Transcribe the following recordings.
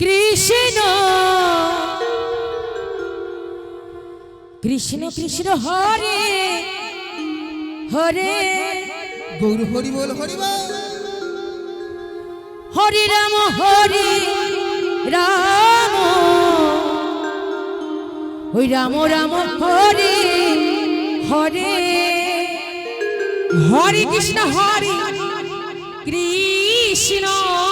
কৃষ্ণ। কৃষ্ণ কৃষ্ণ হরে হরে। গৌর হরি বল হরি হরে রাম হরে রাম। ওই রাম রাম হরে হরে। হরে কৃষ্ণ হরে। কৃষ্ণ।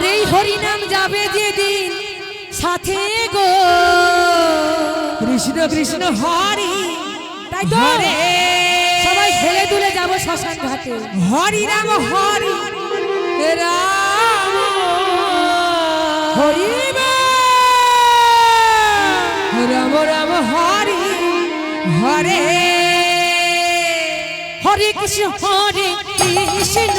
আমার এই হরি নাম যাবে যেদিন। সাথে গো। কৃষ্ণ কৃষ্ণ হরি। তাই তো। সবাই খেলে দুলে যাব শ্মশান ঘাটে। হরি রাম হরি। রাম। হরি রাম রাম হরি। হরে। হরে কৃষ্ণ হরে কৃষ্ণ।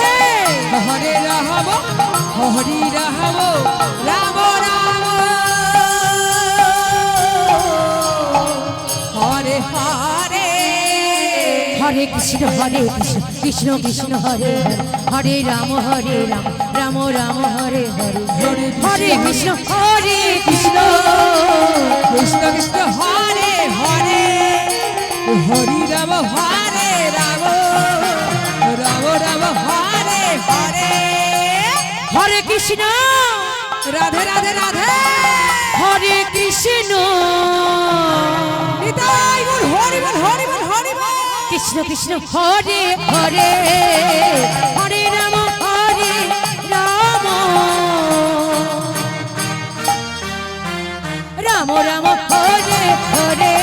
হরে রাম হরি রাম রাম রাম। হরে হরে। হরে কৃষ্ণ হরে কৃষ্ণ কৃষ্ণ কৃষ্ণ হরে হরে। হরে রাম হরে রাম রাম রাম হরে হরে। হরে হরে কৃষ্ণ হরে কৃষ্ণ। কৃষ্ণ কৃষ্ণ হরে হরে। হরি রাম হরে রাম। রাম রাম হরে হরে কৃষ্ণ। রাধে রাধে রাধে। হরে কৃষ্ণ। নিতাই বল হরি বল হরি বল হরি কৃষ্ণ কৃষ্ণ হরে হরে। হরে রাম হরে রাম। রাম রাম হরে হরে।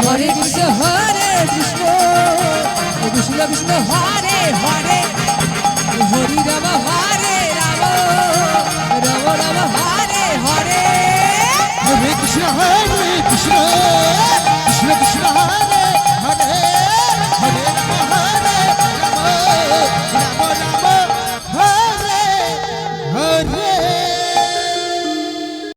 হরে কৃষ্ণ হরে কৃষ্ণ। কৃষ্ণ কৃষ্ণ হরে Yeah.